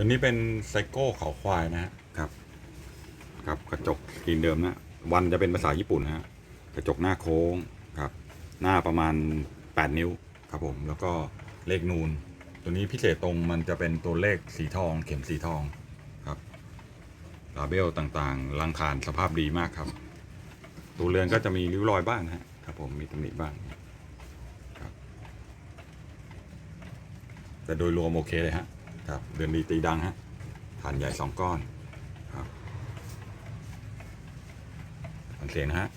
ตัวนี้เป็นไซโก้เขาควายนะฮะครับ ครับกระจกสกรีนเดิมนะ วันจะเป็นภาษาญี่ปุ่นนะฮะกระจกหน้าโค้งครับ หน้าประมาณ 8 นิ้วครับผม แล้วก็เลขนูน ตัวนี้พิเศษตรงมันจะเป็นตัวเลขสีทองเข็มสีทองครับลาเบลต่างๆลังคานสภาพดีมากครับ ตัวเรือนก็จะมีริ้วรอยบ้างนะฮะครับผมมีตำหนิบ้างแต่โดยรวมโอเคเลยฮะ ครับเดือนดีตีดังฮะฐานใหญ่สองก้อนครับฟังเสียงนะฮะ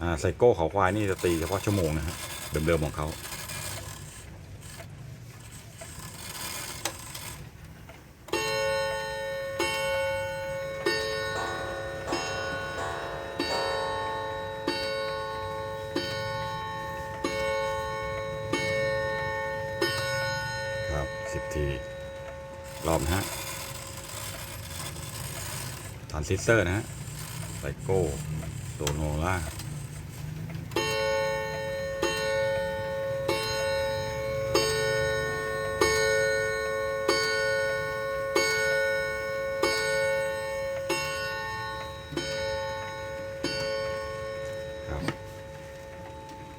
อ่าไซโก้เขาควายนี่จะตีเฉพาะชั่วโมงนะฮะเดิมๆของเขา ครับสิบทีรอบนะฮะทรานซิสเตอร์นะฮะไซโก้โดโนล่าครับ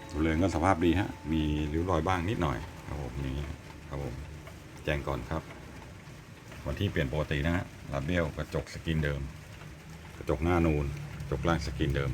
ตัวเรือนก็สภาพดีฮะ มีริ้วรอยบ้างนิดหน่อยครับผมอย่างนี่ครับผม แจงก่อนครับ วันที่เปลี่ยนปกตินะฮะลาเบลกระจกสกินเดิม กระจกหน้านูน กระจกล่างสกินเดิม